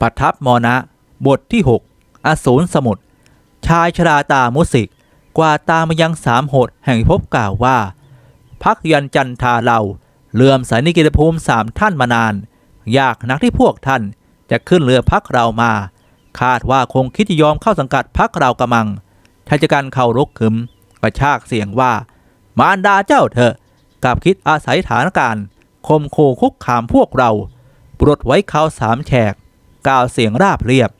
ประทับมอนะบทที่ 6 อสูรสมุทรชายชราตามุสิก กว่าตามายังสามโหดแห่งพิภพกล่าวว่า พักยันจันทาเราเลื่อมใสในกิจภูมิสามท่านมานานยากนักที่พวกท่านจะขึ้นเรือพักเรามา คาดว่าคงคิดจะยอมเข้าสังกัดพักเรากระมังชายจัการเขารกขึมกระชากเสียงว่า มารดาเจ้าเถอะกลับคิดอาศัยฐานการคมโคคุกขามพวกเราปลดไว้เขาสามแฉก กล่าวเสียงราบเรียบ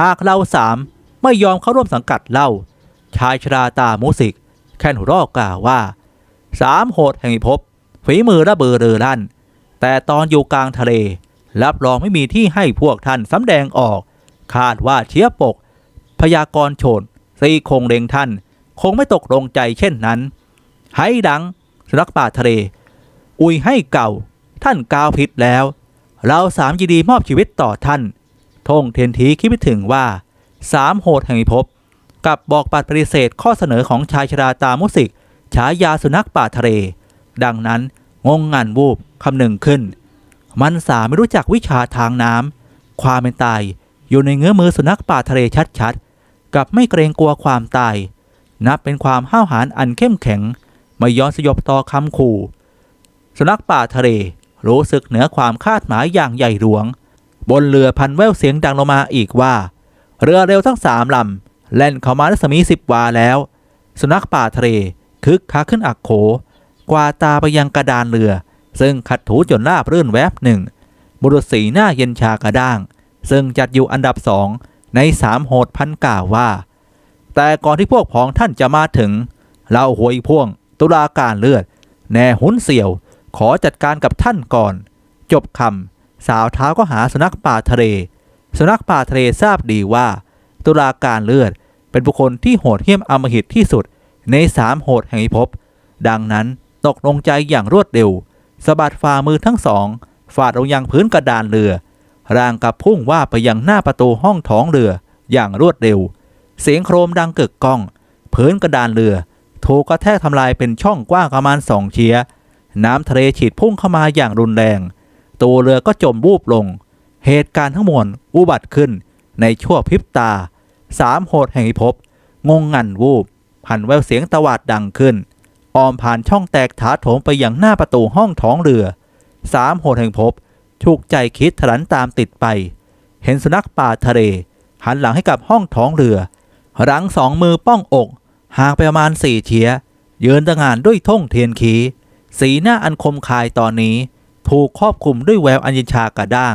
หากเราสามไม่ยอมเข้าร่วมสังกัดเล่า ชายชราตามุสิก แค่นหัวรอกล่าวว่า สามโหดแห่งพิภพฝีมือระเบือเรือลั่น แต่ตอนอยู่กลางทะเล รับรองไม่มีที่ให้พวกท่านสำแดงออก คาดว่าเชียปก พยากรโฉดซีคงเล็งท่าน คงไม่ตกลงใจเช่นนั้น ให้ดังสนักป่าทะเล อุยให้เก่า ท่านกาวผิดแล้ว เราสามยินดีมอบชีวิตต่อท่านทงเทยนทีคิดไม่ถึงว่าสามโหดแห่งพิภพกับบอกปัดปฏิเสธข้อเสนอของชายชราตามุสิกฉายาสุนัขป่าทะเล ดังนั้นงงงันวูบคำหนึ่งขึ้น มันสาไม่รู้จักวิชาทางน้ำความเป็นตายอยู่ในเงื้อมือสุนัขป่าทะเลชัดๆ กับไม่เกรงกลัวความตาย นับเป็นความห้าวหาญอันเข้มแข็ง ไม่ย้อนสยบต่อคำขู่ สุนัขป่าทะเล รู้สึกเหนือความคาดหมายอย่างใหญ่หลวง บนเรือพันแววเสียงดังลงมาอีกว่า เรือเร็วทั้งสามลำแล่นเข้ามารัศมีสิบวาแล้ว สุนัขป่าทะเลคึกคักขึ้นอักโข กวาตาไปยังกระดานเรือ ซึ่งขัดถูจนราบรื่นแวบหนึ่ง บุรุษสีหน้าเย็นชากระด้าง ซึ่งจัดอยู่อันดับสองในสามโหดพันกล่าวว่า แต่ก่อนที่พวกพ้องท่านจะมาถึง เราหวยพ่วง ตุลาการเลือด แน่หุนเสี่ยว ขอจัดการกับท่านก่อน จบคำสาวเท้าก็หาสุนัขป่าทะเล สุนัขป่าทะเลทราบดีว่า ตุลาการเลือดเป็นบุคคลที่โหดเหี้ยมอำมหิตที่สุด ในสามโหดแห่งพิภพดังนั้นตกลงใจอย่างรวดเร็วสะบัดฝ่ามือทั้งสองฟาดลงยังพื้นกระดานเรือ ร่างกับพุ่งว่าไปยังหน้าประตูห้องท้องเรืออย่างรวดเร็ว เสียงโครมดังเกึกก้อง พื้นกระดานเรือถูกกระแทกทำลายเป็นช่องกว้างประมาณสองเชีย น้ำทะเลฉีดพุ่งเข้ามาอย่างรุนแรง ตัวเรือก็จมวูบลง เหตุการณ์ทั้งมวลอุบัติขึ้นในชั่วพริบตา สามโหดแห่งพิภพงงงันวูบผันแววเสียงตวาดดังขึ้น ออมผ่านช่องแตกถาโถมไปอยังหน้าประตูห้องท้องเรือ สามโหดแห่งภพถูกใจคิดถลันตามติดไป เห็นสุนัขป่าทะเล หันหลังให้กับห้องท้องเรือ หลังสองมือป้องอกห่างไปประมาณสี่เฉียยืนตะงานด้วยท่งเทียนขี สีหน้าอันคมคายตอนนี้ ถูกครอบคลุมด้วยแววอัญญชากระด้าง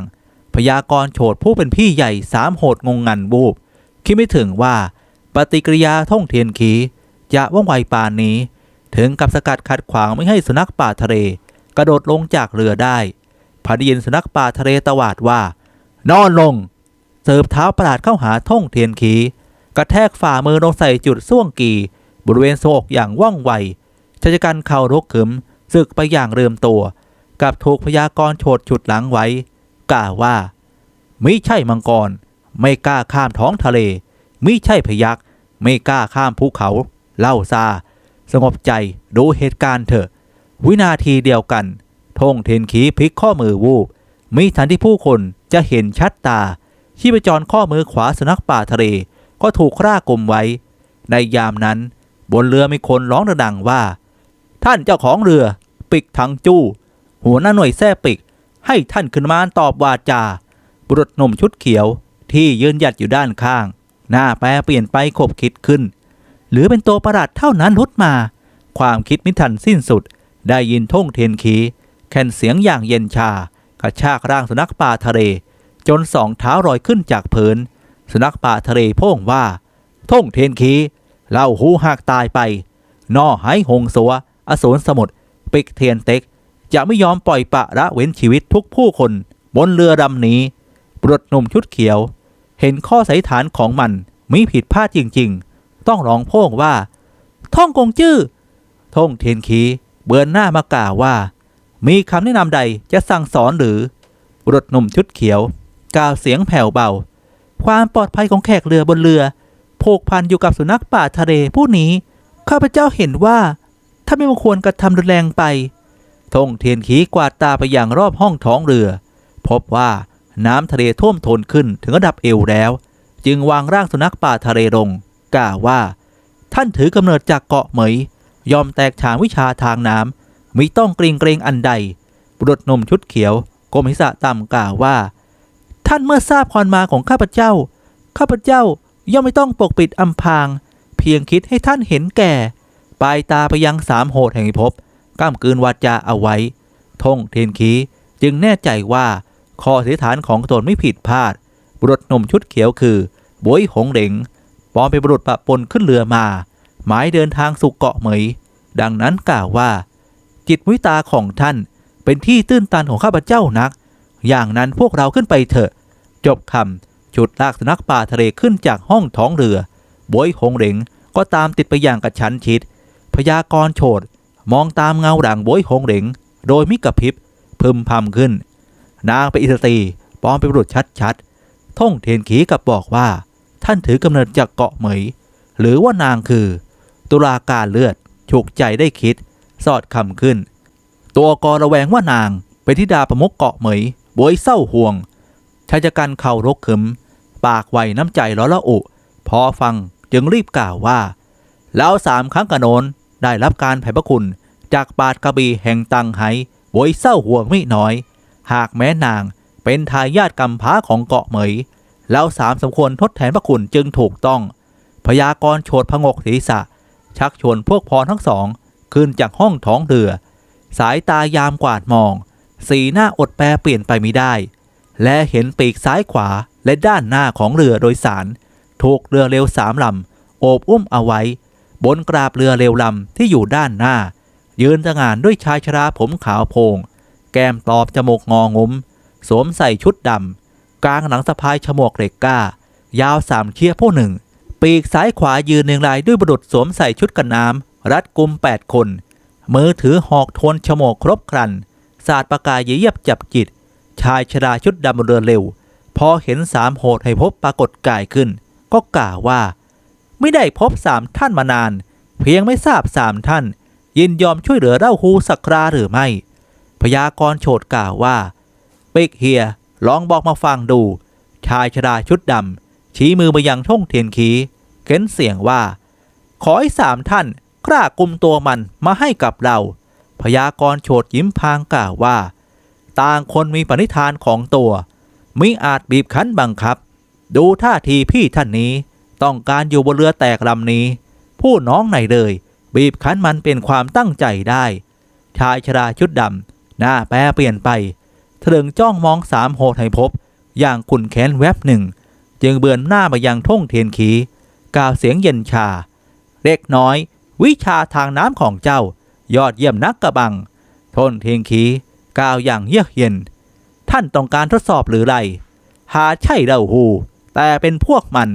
พยากรโฉดผู้เป็นพี่ใหญ่สามโหดงงงันบูบ คิดไม่ถึงว่าปฏิกิริยาท่องเทียนขีจะว่องไวปานนี้ ถึงกับสกัดขัดขวางไม่ให้สุนัขป่าทะเล กระโดดลงจากเรือได้พอได้ยินสุนัขป่าทะเลตวาดว่า นอนลง เสิร์ฟเท้าประหลาดเข้าหาท่องเทียนขีกระแทกฝ่ามือลงใส่จุดส่วงกีบริเวณโซอกอย่างว่องไวชายกันเข่ารกขึม สึกไปอย่างเริ่มตัว กับถูกพยากรโฉดฉุดหลังไว้กล่าวว่า มิใช่มังกร ไม่กล้าข้ามท้องทะเล มิใช่พยักษ์ไม่กล้าข้ามภูเขา เล่าซาสงบใจดูเหตุการณ์เถอะ วินาทีเดียวกันธงเทนขีพลิกข้อมือวูบมิทันที่ผู้คนจะเห็นชัดตาชีพจรข้อมือขวาสุนัขป่าทะเลก็ถูกร่ากลมไว้ ในยามนั้น บนเรือมีคนร้องดังว่า ท่านเจ้าของเรือ ปิกทังจู้ หัวหน้าหน่วยแท้ปิก ให้ท่านขึ้นมาตอบวาจา บุรุษหนุ่มชุดเขียวที่ยืนหยัดอยู่ด้านข้าง หน้าแปรเปลี่ยนไปขบคิดขึ้น หรือเป็นตัวประหลาดเท่านั้นลุดมา ความคิดมิทันสิ้นสุด ได้ยินท่งเทนขีแค่นเสียงอย่างเย็นชากระชากร่างสุนัขป่าทะเล จนสองเท้าลอยขึ้นจากพื้นสุนัขป่าทะเลพ่งว่า ท่งเทนขีเล่าหูหักตายไป นอหายหงสัว อสูรสมุทรปิกเทียนเต็ก จะไม่ยอมปล่อยปะละเว้นชีวิตทุกผู้คน บนเรือลำนี้บุรุษหนุ่มชุดเขียว เห็นข้อสันนิษฐานของมันมีผิดพลาดจริง ๆ ต้องร้องโพ่งว่า ท่องกงจื้อท่งเทียนขีเบือนหน้ามากล่าวว่า มีคำแนะนำใดจะสั่งสอนหรือบุรุษหนุ่มชุดเขียว กล่าวเสียงแผ่วเบา ความปลอดภัยของแขกเรือบนเรือผูกพันอยู่กับสุนัขป่าทะเลผู้นี้ ข้าพเจ้าเห็นว่า ถ้าไม่ควรกระทำรุนแรงไปธงเทียนขีกวาดตาไปอย่างรอบห้องท้องเรือ พบว่าน้ำทะเลท่วมทนขึ้นถึงระดับเอวแล้ว จึงวางร่างสุนัขป่าทะเลลงกล่าวว่า ท่านถือกำเนิดจากเกาะเหมย ยอมแตกฉานวิชาทางน้ำมิต้องเกรงเกรงอันใด บุรุษนมชุดเขียวกรมหิสะต่ำกล่าวว่า ท่านเมื่อทราบความมาของข้าพเจ้า ข้าพเจ้าย่อมไม่ต้องปกปิดอำพราง เพียงคิดให้ท่านเห็นแก่ ปลายตาไปยังสามโหดแห่งพิภพก้ามกืนวาจาเอาไว้ทงเทียนคีจึงแน่ใจว่าข้อสียฐานของตนไม่ผิดพลาด บุรุษหนุ่มชุดเขียวคือ บวยหงเหลงปลอมเป็นบุรุษปะปนขึ้นเรือมา หมายเดินทางสู่เกาะเหมย ดังนั้นกล่าวว่า จิตวิตาของท่านเป็นที่ตื้นตันของข้าพเจ้านัก อย่างนั้นพวกเราขึ้นไปเถอะ จบคำฉุดลากสุนัขป่าทะเลขึ้นจากห้องท้องเรือบวยหงเหลงก็ตามติดไปอย่างกระชั้นชิด ยากรณ์โฉดมองตามเงาหลังบวยหงเหลงโดยมิกระพริบพึมพำขึ้น นางเป็นอิสตรีปลอมเป็นบุรุษชัดๆท่องเทียนขีกับบอกว่า ท่านถือกำเนิดจากเกาะเหมย หรือว่านางคือ ตุลาการเลือดฉุกใจได้คิด สอดคำขึ้น ตัวกอระแวงว่านางเป็นธิดาประมุกเกาะเหมยบวยเศร้าห่วงชายจักรันเข่ารกขึม ปากไวน้ำใจร้อละอุ พอฟังจึงรีบกล่าวว่า แล้วสามครั้งกระโนน ได้รับการแผ่พระคุณจากปาดกระบีแห่งตังไห้บวยเศร้าห่วงไม่น้อย หากแม้นางเป็นทายาทกำพร้าของเกาะเหมย แล้วสามสมควรทดแทนพระคุณจึงถูกต้อง พยากรโฉดพงกศีรษะ ชักชวนพวกพรทั้งสอง ขึ้นจากห้องท้องเรือ สายตายามกวาดมอง สีหน้าอดแปรเปลี่ยนไปไม่ได้ และเห็นปีกซ้ายขวาและด้านหน้าของเรือโดยสาร ถูกเรือเร็วสามลำโอบอุ้มเอาไว้ บนกราบเรือเร็วลำที่อยู่ด้านหน้า ยืนตะงานด้วยชายชราผมขาวโพง แก้มตอบจมูกงองุ้ม สวมใส่ชุดดำกลางหลังสะพายฉมวกเหล็กก้า ยาวสามเชี่ยผู้หนึ่ง ปีกซ้ายขวายืนเรียงรายด้วยบุรุษสวมใส่ชุดกันน้ำรัดกุมแปดคน มือถือหอกโทนฉมวกครบครันศาสตร์ประกายเยียบจับจิต ชายชราชุดดำเรือเร็ว พอเห็นสามโหดให้พบปรากฏกายขึ้น ก็กล่าวว่า ไม่ได้พบสามท่านมานาน เพียงไม่ทราบสามท่าน ยินยอมช่วยเหลือเล่าฮูสักคราหรือไม่ พยากรโฉดกล่าวว่าปิกเฮียลองบอกมาฟังดู ชายชราชุดดำชี้มือมายังท่งเทียนขีเข็นเสียงว่า ขอให้สามท่านกล้ากุมตัวมันมาให้กับเรา พยากรโฉดยิ้มพางกล่าวว่า ต่างคนมีปณิธานของตัวมิอาจบีบคั้นบังคับ ดูท่าทีพี่ท่านนี้ ต้องการอยู่บนเรือแตกลำนี้ ผู้น้องไหนเลย บีบคั้นมันเป็นความตั้งใจได้ ชายชราชุดดำหน้าแปรเปลี่ยนไปเถลิงจ้องมองสามโหดให้พบ อย่างขุนแค้นแวบหนึ่ง จึงเบือนหน้ามายังท่งเทียนขีกล่าวเสียงเย็นชา เล็กน้อย วิชาทางน้ำของเจ้า ยอดเยี่ยมนักกระบังทนเทียนขีกล่าวอย่างเยือกเย็น ท่านต้องการทดสอบหรือไร หาใช่เราหูแต่เป็นพวกมัน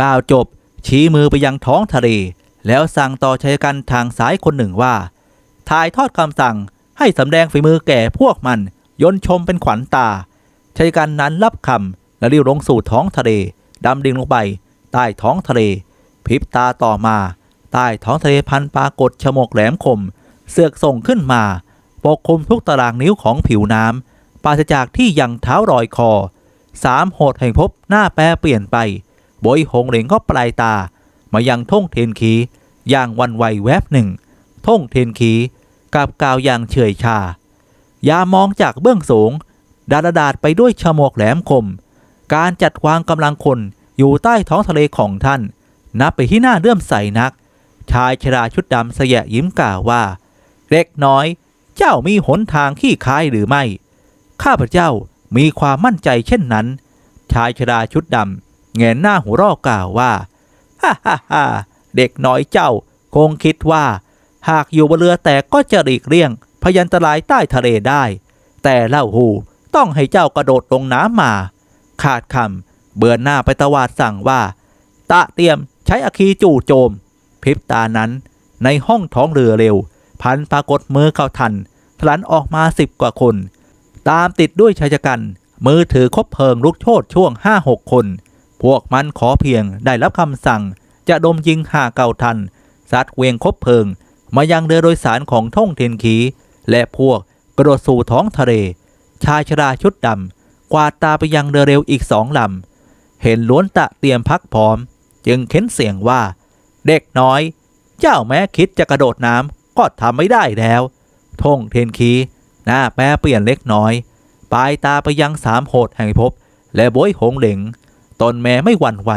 กล่าวจบ ชี้มือไปยังท้องทะเล แล้วสั่งต่อชายกันทางซ้ายคนหนึ่งว่า ถ่ายทอดคำสั่งให้สำแดงฝีมือแก่พวกมันยนชมเป็นขวัญตาชายกันนั้นรับคำและรีบลงสู่ท้องทะเลดำดิ่งลงไป ใต้ท้องทะเลพริบตาต่อมา ใต้ท้องทะเลพันปรากฏฉมวกแหลมคม เสือกส่งขึ้นมาปกคลุมทุกตารางนิ้วของผิวน้ำปราศจากที่ยังเท้ารอยคอสามโหดแห่งพบหน้าแปรเปลี่ยนไป บอยหงเหลงก็ปลายตา มายังท่งเทนขีอย่างวันไวแวบหนึ่ง ท่งเทนขีกับกาวอย่างเฉยชา ยามองจากเบื้องสูง ดาดาดาดไปด้วยฉมวกแหลมคม การจัดวางกำลังคนอยู่ใต้ท้องทะเลของท่าน นับไปที่หน้าเลื่อมใสนัก ชายชราชุดดำเสยะยิ้มกล่าวว่า เล็กน้อย เจ้ามีหนทางขี้คายหรือไม่ ข้าพเจ้ามีความมั่นใจเช่นนั้น ชายชราชุดดำ แงนหน้าหัวรอกล่าวว่าฮ่าฮ่าฮ่าเด็กน้อยเจ้า คงคิดว่า หากอยู่บนเรือแต่ก็จะหลีกเลี่ยง พยันตรายใต้ทะเลได้ แต่เล่าหูต้องให้เจ้ากระโดดลงน้ำมา ขาดคำเบือนหน้าไปตวาดสั่งว่า ตะเตรียมใช้อคีจู่โจม พริบตานั้น ในห้องท้องเรือเร็ว พันปรากฏมือเข้าทันทลันออกมาสิบกว่าคน ตามติดด้วยชายชกัน มือถือคบเพลิงลุกโชดช่วงห้าหกคน พวกมันขอเพียงได้รับคำสั่ง จะดมยิงหาเก่าทันซัดเวียงคบเพลิง มายังเรือโดยสารของท่องเทนขี และพวกกระโดดสู่ท้องทะเล ชายชราชุดดำกวาดตาไปยังเรือเร็วอีกสองลำ เห็นล้วนตะเตรียมพักพร้อม จึงเค้นเสียงว่า เด็กน้อย เจ้าแม้คิดจะกระโดดน้ำก็ทำไม่ได้แล้วท่งเทนคีหน้าแปรเปลี่ยนเล็กน้อย ปลายตาไปยังสามโหดแห่งพิภพและโบยหงเหลง ตนแม้ไม่หวั่นไหว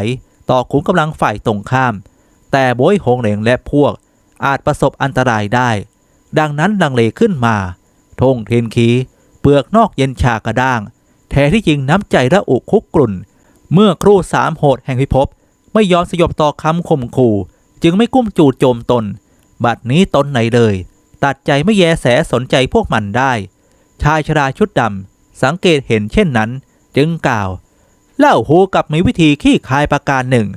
ต่อขุมกำลังฝ่ายตรงข้าม แต่โบยหงเหลงและพวกอาจประสบอันตรายได้ ดังนั้นลังเลขึ้นมาทงเทนคีเปลือกนอกเย็นชากระด้าง แท้ที่จริงน้ำใจระอุคุกกลุ่น เมื่อครูสามโหดแห่งพิภพไม่ยอมสยบต่อคำข่มขู่ จึงไม่กุ้มจู่โจมตน บัดนี้ตนไหนเลย ตัดใจไม่แยแสสนใจพวกมันได้ ชายชราชุดดำสังเกตเห็นเช่นนั้น จึงกล่าว เล่าหูกับมีวิธีขี้คายประการหนึ่ง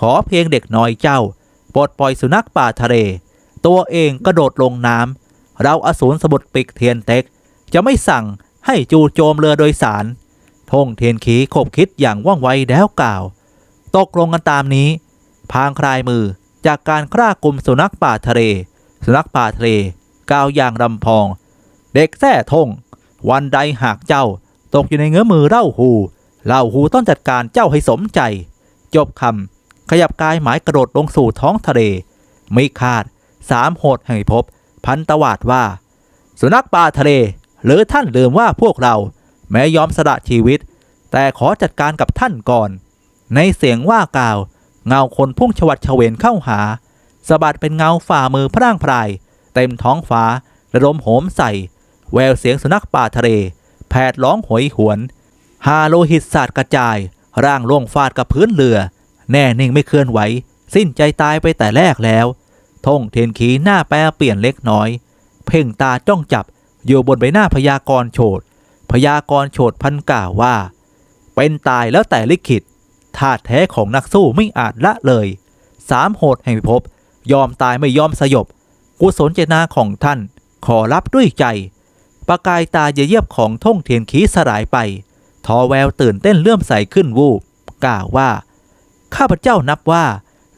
ขอเพียงเด็กน้อยเจ้าปลดปล่อยสุนัขป่าทะเล ตัวเองกระโดดลงน้ำเราอสูรสมุทรปิกเทียนเต็ก จะไม่สั่งให้จูโจมเรือโดยสารทงเทียนขีขบคิดอย่างว่องไวแล้วกล่าว ตกลงกันตามนี้ พางคลายมือจากการคร่ากลุ่มสุนัขป่าทะเล สุนัขป่าทะเลกล่าวอย่างรำพอง เด็กแท้ทง วันใดหากเจ้าตกอยู่ในเงื้อมือเล่าหู เล่าหูต้องจัดการเจ้าให้สมใจ จบคำขยับกายหมายกระโดดลงสู่ท้องทะเล ไม่ขาดสามโหดแห่งพิภพพันตวาดว่า สุนัขป่าทะเล หรือท่านลืมว่าพวกเรา แม้ยอมสละชีวิต แต่ขอจัดการกับท่านก่อน ในเสียงว่ากล่าว เงาคนพุ่งชวัดเฉวนเข้าหาสะบัดเป็นเงาฝ่ามือพร่างพราย เต็มท้องฟ้าระดมโหมใส่ แววเสียงสุนัขป่าทะเล แผดร้องหวยหวน ฮาโลหิตสาดกระจาย ร่างล่วงฟาดกับพื้นเรือ แน่นิ่งไม่เคลื่อนไหว สิ้นใจตายไปแต่แรกแล้วทงเทียนขีหน้าแปรเปลี่ยนเล็กน้อย เพ่งตาจ้องจับอยู่บนใบหน้าพยากรโฉดพยากรโฉดพันกล่าวว่า เป็นตายแล้วแต่ลิขิตธาตุแท้ของนักสู้ไม่อาจละเลย สามโหดแห่งพิภพยอมตายไม่ยอมสยบ กุศลเจตนาของท่าน ขอรับด้วยใจ ประกายตาเยียบของท่งเทียนขีสลายไป ทอแววตื่นเต้นเลื่อมใสขึ้นวูบกล่าวว่า ข้าพเจ้านับว่า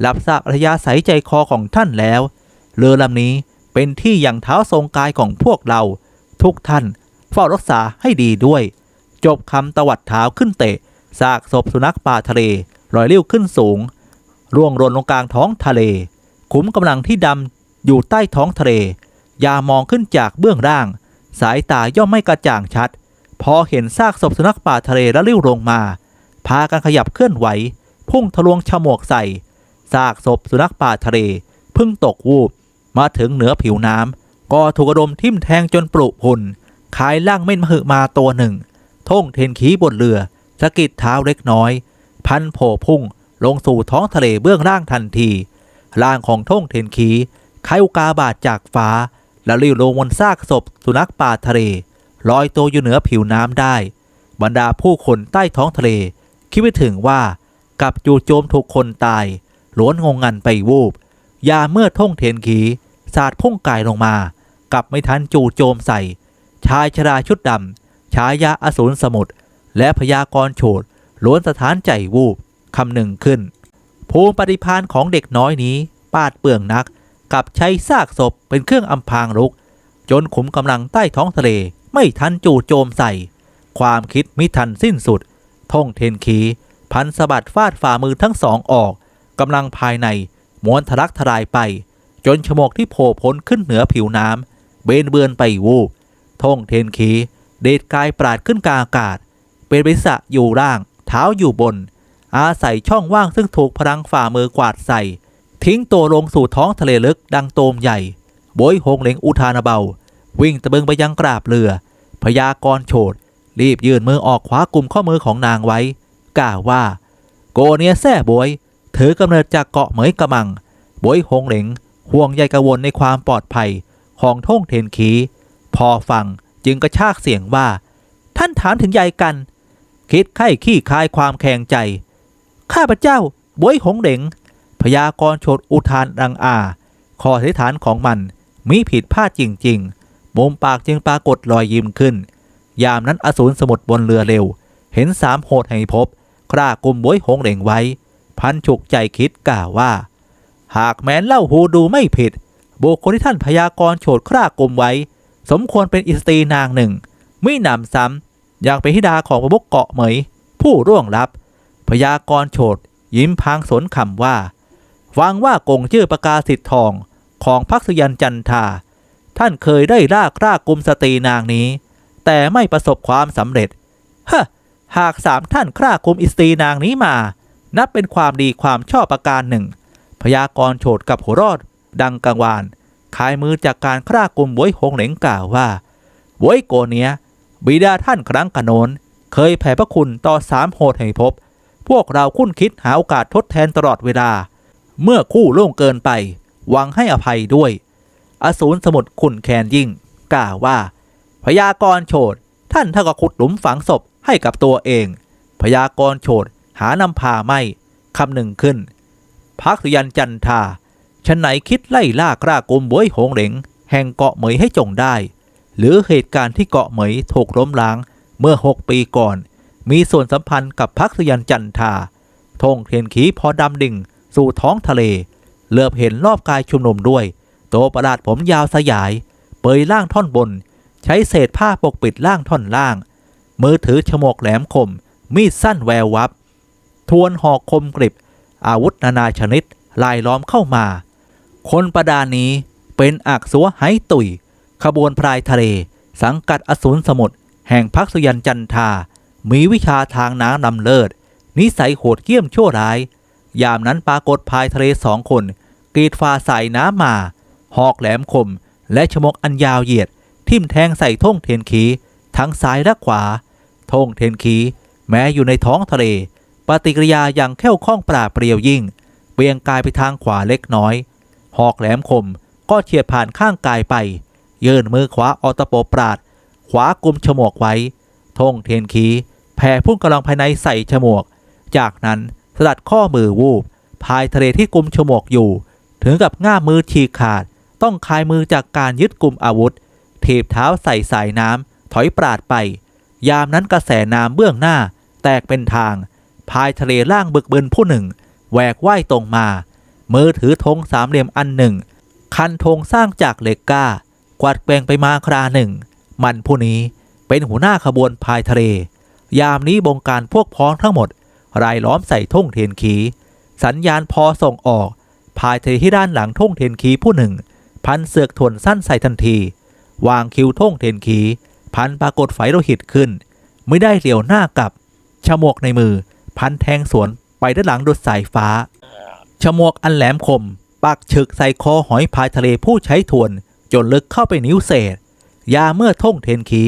รับทราบอัธยาศัยใจคอของท่านแล้ว เรือลำนี้เป็นที่อย่างเท้าทรงกายของพวกเรา ทุกท่านเฝ้ารักษาให้ดีด้วย จบคำตวัดเท้าขึ้นเตะซากศพสุนัขป่าทะเลลอยเลี้ยวขึ้นสูง ร่วงหล่นลงกลางท้องทะเล ขุมกำลังที่ดำอยู่ใต้ท้องทะเล ยามองขึ้นจากเบื้องล่าง สายตาย่อมไม่กระจ่างชัด พอเห็นซากศพสุนัขป่าทะเลแล้วลิ้วลงมา พากันขยับเคลื่อนไหว พุ่งทะลวงฉมวกใส่ ซากศพสุนัขป่าทะเล พึ่งตกวูบ มาถึงเหนือผิวน้ำก็ถูกกระดมทิ่มแทงจนปลุกพุนขายล่างเม่นมหึมาตัวหนึ่ง ท่งเทนขีบนเรือสะกิดเท้าเล็กน้อย พันโผพุ่ง ลงสู่ท้องทะเลเบื้องล่างทันที ร่างของท่งเทนขีคล้ายอุกาบาตจากฟ้า แล้วลิ้วลงบนซากศพสุนัขป่าทะเล ลอยตัวอยู่เหนือผิวน้ำได้ บรรดาผู้คนใต้ท้องทะเล คิดไม่ถึงว่ากับจู่โจมถูกคนตายล้วนงงงันไปวูบ ยาเมื่อท่งเทียนขีสาดพุ่งกายลงมากับไม่ทันจู่โจมใส่ ชายชราชุดดำฉายาอสูรสมุทรและพยากรโฉดล้วนสถานใจวูบคำหนึ่งขึ้น ภูมิปฏิพานของเด็กน้อยนี้ ปาดเปื่องนัก กับใช้ซากศพเป็นเครื่องอำพางรุก จนขุมกำลังใต้ท้องทะเล ไม่ทันจู่โจมใส่ ความคิดมิทันสิ้นสุด ท่องเทนขีพันสะบัดฟาดฝ่ามือทั้งสองออกกำลังภายในม้วนทะลักทลายไป จนฉมวกที่โผล่พ้นขึ้นเหนือผิวน้ำเบนเบือนไปวูบท่องเทนขีเดดกายปราดขึ้นกลางอากาศ เป็นบริษะอยู่ล่าง เท้าอยู่บน อาศัยช่องว่างซึ่งถูกพลังฝ่ามือกวาดใส่ ทิ้งตัวลงสู่ท้องทะเลลึกดังโตมใหญ่โบยหงเหลงอุทานเบา วิ่งตะบิงไปยังกราบเรือ พยากรโฉดรีบยื่นมือออกคว้ากลุ่มข้อมือของนางไว้ กล่าวว่า โกเนียแซ่บวย ถือกำเนิดจากเกาะเหมยกระมัง บวยหงเหลงห่วงใยกระวนในความปลอดภัยของท่งเทนขีพอฟังจึงกระชากเสียงว่า ท่านถามถึงใยกัน คิดไข้ขี้คายความแข็งใจ ข้าพเจ้าบวยหงเหลงพยากรโฉดอุทานดังอา ข้อสันนิษฐานของมันมีผิดพลาดจริง ๆ มุมปากจึงปรากฏรอยยิ้มขึ้น ยามนั้นอสูรสมุทรบนเรือเร็ว เห็นสามโหดแห่งพบ กล้ากลุ่มบวยหงเหลงไว้ พันฉุกใจคิดกล่าวว่า หากแม้นเล่าหูดูไม่ผิด บุคคลที่ท่านพยากรณ์โฉดคร่ากลุ่มไว้ สมควรเป็นอิสตรีนางหนึ่ง ไม่หนำซ้ำอยังเป็นธิดาของประมุขเกาะเหมย ผู้ร่วงลับ พยากรณ์โฉดยิ้มพางสนคำว่าฟังว่ากงชื่อประกาศสิทธิ์ทองของพักสยันจันทา ท่านเคยได้ล่ากล้ากุมสตรีนางนี้ แต่ไม่ประสบความสำเร็จฮะหากสามท่านคร่าคุมอิสตรีนางนี้มา นับเป็นความดีความชอบประการหนึ่ง พยากรโฉดกับหัวรอด ดังกังวานขายมือจากการคร่ากุมบวยหงเหลงกล่าวว่าบวยโกเนี้ยบิดาท่านครั้งกระโนนเคยแผ่พระคุณต่อสามโหดให้พบ พวกเราคุ้นคิดหาโอกาสทดแทนตลอดเวลา เมื่อคู่ล่วงเกินไป หวังให้อภัยด้วย อสูรสมุทรขุนแคนยิ่ง กล่าวว่า พยากรโฉดท่านเท่ากับขุดหลุมฝังศพให้กับตัวเอง พยากรโฉดหานำพาไม่คำหนึ่งขึ้นพักสุยันจันทาฉันไหนคิดไล่ล่ากล้ากุมบวยหงเหลงแห่งเกาะเหมยให้จงได้ หรือเหตุการณ์ที่เกาะเหมยถูกล้มล้างเมื่อหกปีก่อน มีส่วนสัมพันธ์กับพักสุยันจันทาธงเทียนขีพอดำดิ่ง สู่ท้องทะเล เลือบเห็นรอบกายชุมนุมด้วย โตประหลาดผมยาวสยาย เปยล่างท่อนบน ใช้เศษผ้าปกปิดล่างท่อนล่าง มือถือฉมวกแหลมคม มีดสั้นแวววับ ทวนหอกคมกริบ อาวุธนานาชนิดลายล้อมเข้ามา คนประดานี้เป็นอักษัวไหตุย ขบวนพรายทะเล สังกัดอสูรสมุทรแห่งพักสุยันจันทา มีวิชาทางน้ำนำเลิศ นิสัยโหดเหี้ยมชั่วร้าย ยามนั้นปรากฏพายทะเลสองคน กรีดฟ้าใส่น้ำมา หอกแหลมคม และชมกอันยาวเหยียด ทิ่มแทงใส่ท่งเทียนขีทั้งซ้ายและขวาท่งเทียนขีแม้อยู่ในท้องทะเล ปฏิกิริยาอย่างแข้วคล่องปราดเปรียวยิ่ง เบี่ยงกายไปทางขวาเล็กน้อย หอกแหลมคมก็เฉียดผ่านข้างกายไป ยื่นมือขวาออตโปปราด ขวากุมฉมวกไว้ธงเทียนขีแผ่พุ่งกำลังภายในใส่ฉมวก จากนั้นสลัดข้อมือวูบพายทะเลที่กุมฉมวกอยู่ ถึงกับง่ามมือฉีกขาด ต้องคลายมือจากการยึดกลุ่มอาวุธถีบเท้าใส่สายน้ำถอยปราดไป ยามนั้นกระแสน้ำเบื้องหน้า แตกเป็นทาง พายทะเลล่างบึกบึนผู้หนึ่งแหวกว่ายตรงมา มือถือธงสามเหลี่ยมอันหนึ่ง คันธงสร้างจากเหล็กก้า กวาดแกงไปมาคราหนึ่ง มันผู้นี้เป็นหัวหน้าขบวนพายทะเล ยามนี้บงการพวกพ้องทั้งหมด รายล้อมใส่ท่งเทียนขี สัญญาณพอส่งออกพายทะเลที่ด้านหลังท่งเทียนขีผู้หนึ่ง พันเสือกถวนสั้นใส่ทันที วางคิวท่งเทนขี พันปรากฏไฟโลหิตขึ้น ไม่ได้เหลียวหน้ากลับฉมวกในมือ พันแทงสวนไปด้านหลังดุดสายฟ้าฉมวกอันแหลมคมปักฉึกใส่คอหอยพายทะเลผู้ใช้ทวน จนลึกเข้าไปนิ้วเศษ ยาเมื่อท่งเทนขี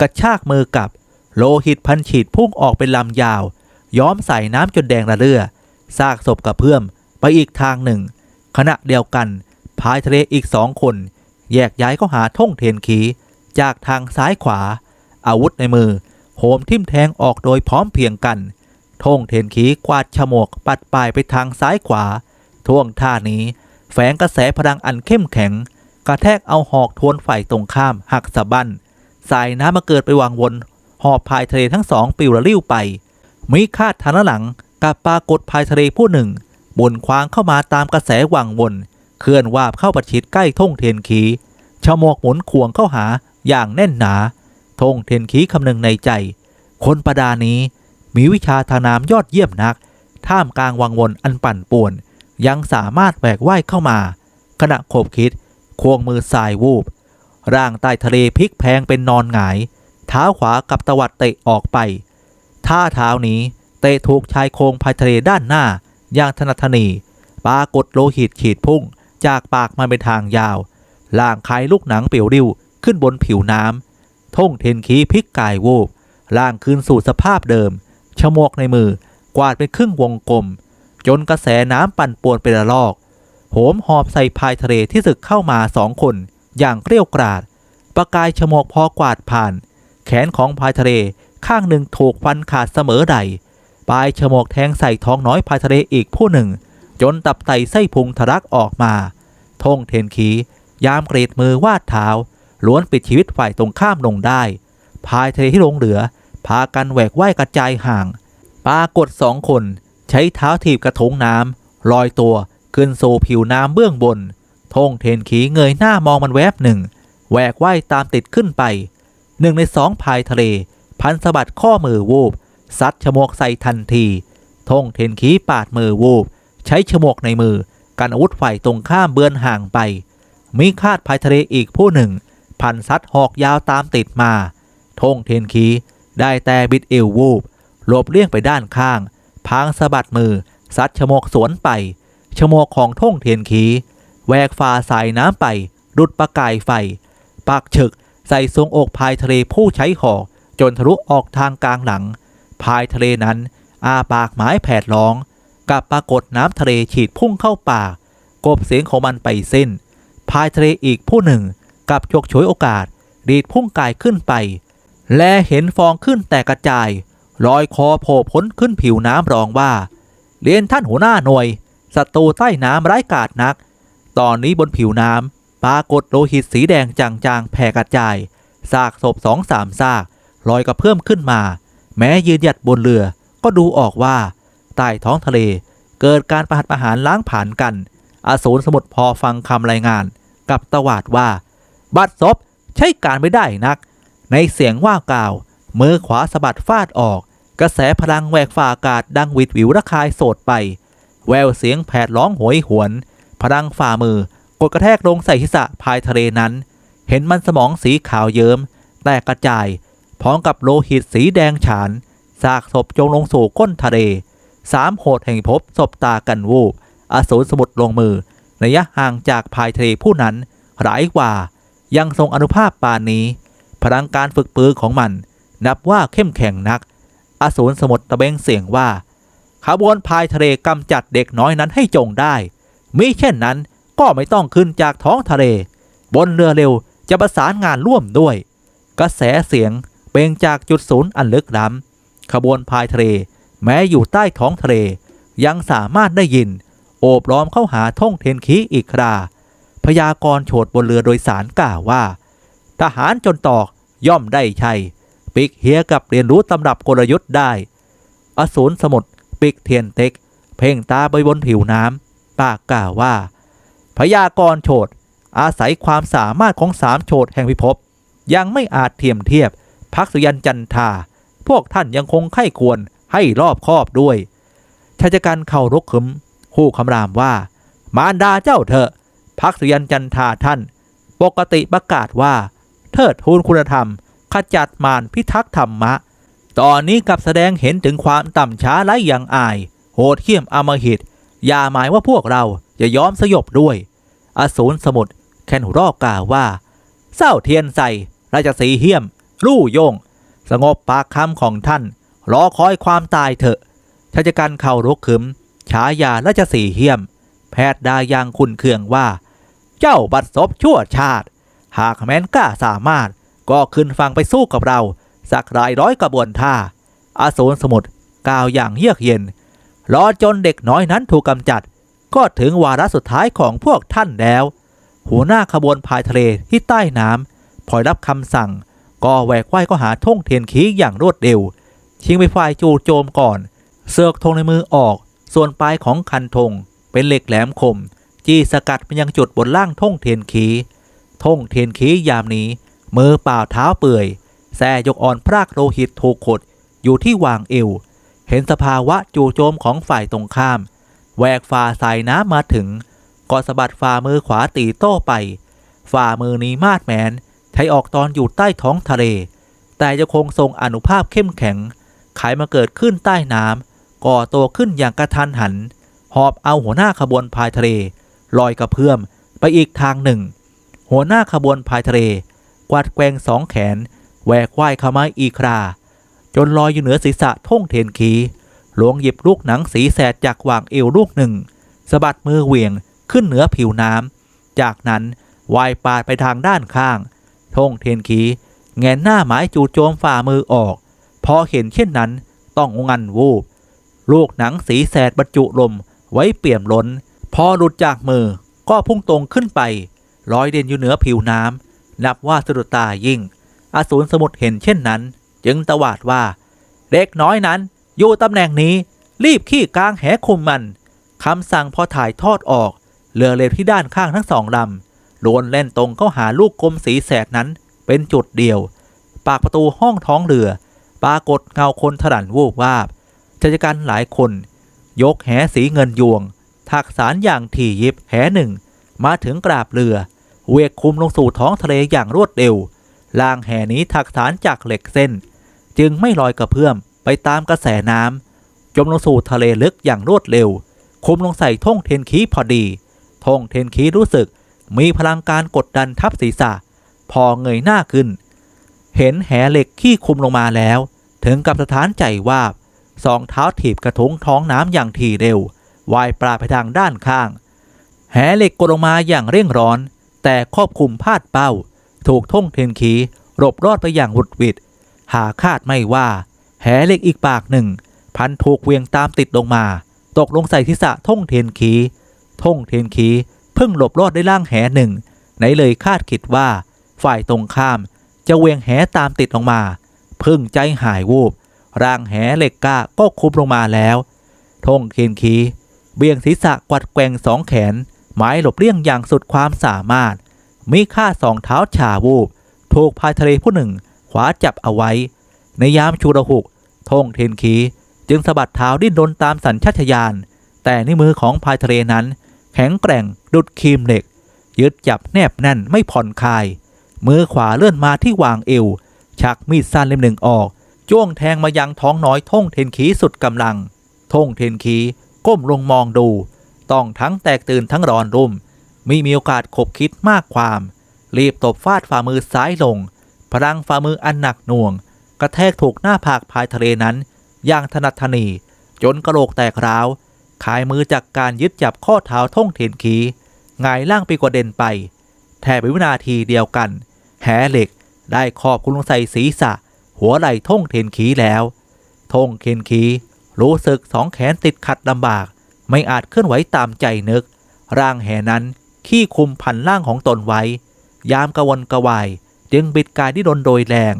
กระชากมือกับโลหิตพันฉีดพุ่งออกเป็นลำยาว ย้อมใส่น้ำจนแดงระเรื่อซากศพกระเพื่อมไปอีกทางหนึ่ง ขณะเดียวกัน พายทะเลอีกสองคน แยกย้ายเข้าหาท่งเทนขีจากทางซ้ายขวา อาวุธในมือโหมทิ่มแทงออกโดยพร้อมเพียงกันธงเทนขีกวาดฉมวกปัดปลายไปทางซ้ายขวา ท่วงท่านี้ แฝงกระแสพลังอันเข้มแข็ง กระแทกเอาหอกทวนฝ่ายตรงข้ามหักสะบั้นสายน้ำมาเกิดไปวางวน หอบพายทะเลทั้งสองปิวระลิ้วไปมีคาดทันหลังกับปรากฏพายทะเลผู้หนึ่งบุนควางเข้ามาตามกระแสวังวน เคลื่อนวาบเข้าประชิดใกล้ธงเทียนขีชะมวกหมุนควงเข้าหาอย่างแน่นหนาธงเทียนขีคำนึงในใจ คนประดานี้มีวิชาทางน้ำยอดเยี่ยมนัก ท่ามกลางวังวนอันปั่นป่วน ยังสามารถแหวกว่ายเข้ามา ขณะขบคิด ควงมือสายวูบ ร่างใต้ทะเลพลิกแพงเป็นนอนหงาย เท้าขวากับตวัดเตะออกไป ท่าเท้านี้เตะถูกชายโครงภายทะเลด้านหน้าอย่างถนัดถนีปรากฏโลหิตขีดพุ่ง จากปากมันเป็นทางยาว ล่างคล้ายลูกหนังเปียวริ้วขึ้นบนผิวน้ำท่งเทนขีพลิกกายวูบล่างคืนสู่สภาพเดิมชะโมกในมือกวาดไปครึ่งวงกลม จนกระแสน้ำปั่นป่วนเป็นระลอก โหมหอบใส่พายทะเลที่สึกเข้ามาสองคน อย่างเกลี้ยวกราด ประกายชะโมกพอกวาดผ่าน แขนของพายทะเลข้างหนึ่งถูกฟันขาดเสมอใดปลายฉมวกแทงใส่ท้องน้อยพายทะเลอีกผู้หนึ่ง จนตับไตไส้พุงทะลักออกมาทงเทนขี ยามเกรดมือวาดเท้าล้วนปิดชีวิตฝ่ายตรงข้ามลงได้พายทะเลที่ลงเหลือ พากันแหวกว่ายกระจายห่าง ปรากฏสองคน ใช้เท้าถีบกระทงน้ำลอยตัวขึ้นสู่ผิวน้ำเบื้องบนทงเทนขีเงยหน้ามองมันแวบหนึ่งแหวกว่ายตามติดขึ้นไปหนึ่งในสองพายทะเล พันสะบัดข้อมือวูบซัดฉมวกใส่ทันทีทงเทนขีปาดมือวูบ ใช้ฉมวกในมือกันอาวุธฝ่ายตรงข้ามเบือนห่างไป มีคาดภายทะเลอีกผู้หนึ่ง พันซัดหอกยาวตามติดมาทงเทนขีได้แต่บิดเอววูบหลบเลี่ยงไปด้านข้าง พางสะบัดมือซัดฉมวกสวนไปฉมวกของทงเทียนขีแหวกฟ้าสายน้ำไปดุดประกายไฟ ปากฉึกใส่ทรงอกพายทะเลผู้ใช้หอกจนทะลุออกทางกลางหลัง พายทะเลนั้น อาปากหมายแผดร้อง กับปรากฏน้ำทะเลฉีดพุ่งเข้าปากกบเสียงของมันไปสิ้น พายทะเลอีกผู้หนึ่งกับฉกฉวยโอกาส ดีดพุ่งกายขึ้นไป และเห็นฟองขึ้นแต่กระจายลอยคอโผล่พ้นขึ้นผิวน้ำรองว่า เรียนท่านหัวหน้าหน่วยศัตรูใต้น้ำร้ายกาจนัก ตอนนี้บนผิวน้ำปรากฏโลหิตสีแดงจางๆแผ่กระจายซากศพสองสามซากลอยกระเพื่อมขึ้นมา แม้ยืนหยัดบนเรือก็ดูออกว่า ใต้ท้องทะเล เกิดการประหัตประหารล้างผ่านกัน อสูรสมุทรพอฟังคำรายงาน กับตวาดว่า บัดซบใช้การไม่ได้นัก ในเสียงว่ากล่าว มือขวาสะบัดฟาดออก กระแสพลังแหวกฝ่าอากาศดังหวิดวิวระคายโสดไป แววเสียงแผดร้องโหยหวน พลังฝ่ามือกดกระแทกลงใส่ศีรษะพายทะเลนั้น เห็นมันสมองสีขาวเยิม้มแตกกระจายพร้อมกับโลหิตสีแดงฉานซากศพจงลงสู่ก้นทะเล สามโหดแห่งภพบศพตากันวูบอสูรสมุทรลงมือระยะห่างจากพายทะเลผู้นั้น หลายกว่า ยังทรงอนุภาพปานนี้ พลังการฝึกปือของมัน นับว่าเข้มแข็งนัก อสูรสมุทรตะเบงเสียงว่าขบวนพายทะเลกำจัดเด็กน้อยนั้นให้จงได้ มิเช่นนั้นก็ไม่ต้องขึ้นจากท้องทะเล บนเรือเร็วจะประสานงานร่วมด้วย กระแสเสียงเปล่งจากจุดศูนย์อันลึกล้ำขบวนพายทะเล แม้อยู่ใต้ท้องทะเล ยังสามารถได้ยิน โอบล้อมเข้าหาท่องเทนคีอีกคราพยากรโฉดบนเรือโดยสารกล่าวว่า ทหารจนตอกย่อมได้ชัย ปิกเฮียกับเรียนรู้ตำรับกลยุทธ์ได้ อสูรสมุทรปิกเทียนเต็ก เพ่งตาไปบนผิวน้ำปากกล่าวว่า พยากรโฉดอาศัยความสามารถของสามโฉดแห่งพิภพยังไม่อาจเทียมเทียบพักสุยันจันทา พวกท่านยังคงไข้ควร ให้รอบคอบด้วยชายการเข้ารกขึมคู่คำรามว่า มารดาเจ้าเถอะพักสยันจันทาท่าน ปกติประกาศว่า เทิดทูนคุณธรรม ขจัดมารพิทักษ์ธรรมะ ตอนนี้กับแสดงเห็นถึงความต่ำช้าไร้อย่างอาย โหดเขี้ยมอมหิต อย่าหมายว่าพวกเราจะยอมสยบด้วย อสูรสมุทรแคนหูรอกกล่าวว่า เศร้าเทียนใส่ราชสีเหี้ยมรู่โยง สงบปากคำของท่าน รอคอยความตายเถอะชายการเข่ารุกขึมฉายาราชสีเหี้ยม แพทย์ดายางคุณเคืองว่า เจ้าบัดซบชั่วชาติ หากแม้นกล้าสามารถ ก็ขึ้นฟังไปสู้กับเรา สักรายร้อยกระบวนท่า อาสูรสมุทรกล่าวอย่างเยือกเย็น รอจนเด็กน้อยนั้นถูกกำจัด ก็ถึงวาระสุดท้ายของพวกท่านแล้ว หัวหน้าขบวนพายทะเลที่ใต้น้ำพอรับคำสั่ง ก็แหวกว่ายก็หาท่งเทียนขีอย่างรวดเร็ว ชิงไปฝ่ายจู่โจมก่อน เสือกธงในมือออก ส่วนปลายของคันธงเป็นเหล็กแหลมคม จี้สกัดไปยังจุดบนล่างท่งเทียนขีท่งเทียนขียามนี้ มือเปล่าเท้าเปื่อยแส่ยกอ่อนพรากโลหิตถูกขดอยู่ที่วางเอว เห็นสภาวะจู่โจมของฝ่ายตรงข้ามแหวกฝ่าสายน้ำมาถึงก็สะบัดฝ่ามือขวาตีโต้ไป ฝ่ามือนี้มาดแมนใช้ออกตอนอยู่ใต้ท้องทะเล แต่จะคงทรงอนุภาพเข้มแข็ง ไขมาเกิดขึ้นใต้น้ำก่อตัวขึ้นอย่างกระทันหัน หอบเอาหัวหน้าขบวนพายทะเลลอยกระเพื่อมไปอีกทางหนึ่ง หัวหน้าขบวนพายทะเล กวาดแกว่งสองแขนแหวกว่ายเข้ามาอีครา จนลอยอยู่เหนือศีรษะท่งเทนขีหลวงหยิบลูกหนังสีแสดจากวางเอวลูกหนึ่งสะบัดมือเหวี่ยงขึ้นเหนือผิวน้ำจากนั้นว่ายปาดไปทางด้านข้างท่งเทนขีแงนหน้าหมายจู่โจมฝ่ามือออก พอเห็นเช่นนั้นต้องงันวูบ ลูกหนังสีแสดบรรจุลมไว้เปี่ยมล้น พอหลุดจากมือก็พุ่งตรงขึ้นไปลอยเด่นอยู่เหนือผิวน้ำนับว่าสะดุดตายิ่ง อสูรสมุทรเห็นเช่นนั้น จึงตวาดว่า เด็กน้อยนั้นอยู่ตำแหน่งนี้รีบขี้กลางแหคุมมันคำสั่งพอถ่ายทอดออกเรือเรือที่ด้านข้างทั้งสองลำล้วนเล่นตรงเข้าหาลูกกลมสีแสดนั้นเป็นจุดเดียว ปากประตูห้องท้องเรือ ปรากฏเงาคนถลันวูบวาบชายกันหลายคน ยกแหสีเงินยวง ถักสารอย่างถี่ยิบแหหนึ่ง มาถึงกราบเรือ เวกคุมลงสู่ท้องทะเลอย่างรวดเร็วลางแหนี้ถักสารจากเหล็กเส้น จึงไม่ลอยกระเพื่อมไปตามกระแสน้ำจมลงสู่ทะเลลึกอย่างรวดเร็ว คุมลงใส่ท่งเทนคีพอดีท่งเทนคีรู้สึกมีพลังการกดดันทับศีรษะ พอเงยหน้าขึ้น เห็นแหเหล็กขี้คุมลงมาแล้ว ถึงกับสถานใจว่าสองเท้าถีบกระทุ้งท้องน้ำอย่างทีเร็ววายปลาไปทางด้านข้าง แหเหล็กกดลงมาอย่างเร่งร้อน แต่ควบคุมพลาดเป้า ถูกท่งเทนคีหลบรอดไปอย่างหวุดหวิด หาคาดไม่ว่า แหเหล็กอีกปากหนึ่ง พันถูกเวียงตามติดลงมา ตกลงใส่ทิศะท่งเทนคีท่งเทนคีเพิ่งหลบรอดได้ล่างแหหนึ่ง ไหนเลยคาดคิดว่า ฝ่ายตรงข้าม จะเวียงแหตามติดลงมา พึ่งใจหายวูบร่างแหเหล็กก้าก็คุมลงมาแล้วทงเทนคีเบี่ยงศีรษะกวัดแกว่งสองแขนหมายหลบเลี่ยงอย่างสุดความสามารถ มีค่าสองเท้าฉาวูบถูกพายทะเลผู้หนึ่งขวาจับเอาไว้ ในยามชูระหุกทงเทนคีจึงสะบัดเท้าดิ้นรนตามสัญชาตญาณแต่ในมือของพายทะเลนั้น แข็งแกร่งดุดคีมเหล็ก ยึดจับแนบแน่นไม่ผ่อนคลาย มือขวาเลื่อนมาที่วางเอว ชักมีดสั้นเล่มหนึ่งออก จ้วงแทงมายังท้องน้อยท่งเทนคีสุดกำลัง ท่งเทนคีก้มลงมองดู ต้องทั้งแตกตื่นทั้งร้อนรุ่ม มีมีโอกาสขบคิดมากความ รีบตบฟาดฝ่ามือซ้ายลง พลังฝ่ามืออันหนักหน่วง กระแทกถูกหน้าผากพายทะเลนั้น อย่างถนัดทนีจนกระโหลกแตกร้าวขายมือจากการยึดจับข้อเท้าท่งเทนคีหงายล่างไปกว่าเด่นไป แทบเป็นวินาทีเดียวกัน แหเหล็กได้ขอบคุณลงใส่ศีรษะ หัวไหล่ท่งเทนคีแล้วท่งเทนคีรู้สึกสองแขนติดขัดลำบาก ไม่อาจเคลื่อนไหวตามใจนึก ร่างแหนั้นขี้คุมพันล่างของตนไว้ ยามกระวนกระวายจึงบิดกายที่ดนโดยแรง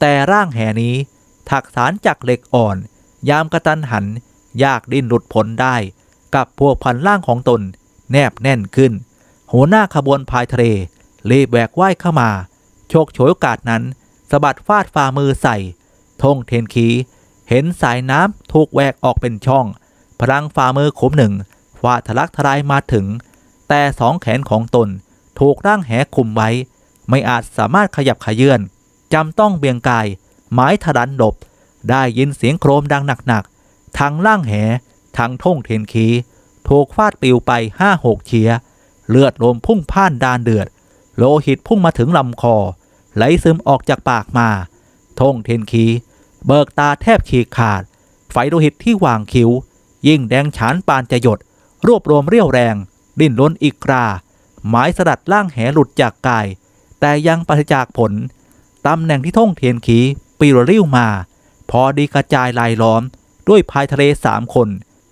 แต่ร่างแหนี้ ถักสารจากเหล็กอ่อน ยามกระตันหัน ยากดิ้นหลุดพ้นได้ กับพวกพันล่างของตน แนบแน่นขึ้น หัวหน้าขบวนพายทะเลรีบแหวกว่ายเข้ามา โชคโฉยโอกาสนั้นสะบัดฟาดฝ่ามือใส่ธงเทนคี เห็นสายน้ำถูกแหวกออกเป็นช่อง พลังฝ่ามือขมหนึ่งฟาดทะลักทลายมาถึง แต่สองแขนของตนถูกร่างแหคุมไว้ ไม่อาจสามารถขยับขยื่นจำต้องเบี่ยงกายไม้ถดันหลบ ได้ยินเสียงโครมดังหนักๆทั้งล่างแหทั้งท่งเทนคีถูกฟาดปิวไปห้าหกเฉีย เลือดลมพุ่งพ่านดานเดือด โลหิตพุ่งมาถึงลำคอ ไหลซึมออกจากปากมาท่งเทนคี เบิกตาแทบฉีกขาด ไฟโลหิตที่วางคิ้ว ยิ่งแดงฉานปานจะหยด รวบรวมเรี่ยวแรง ดิ้นล้นอีกคราหมายสลัดล่างแหหลุดจากกาย แต่ยังปราศจากผลตำแหน่งที่ท่งเทียนขีปีรริ้วมา พอดีกระจายลายล้อม ด้วยพายทะเลสามคน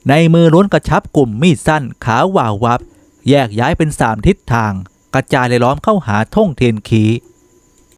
ในมือล้วนกระชับกลุ่มมีดสั้นขาวาววับ แยกย้ายเป็นสามทิศทาง กระจายเลยล้อมเข้าหาท่งเทียนขี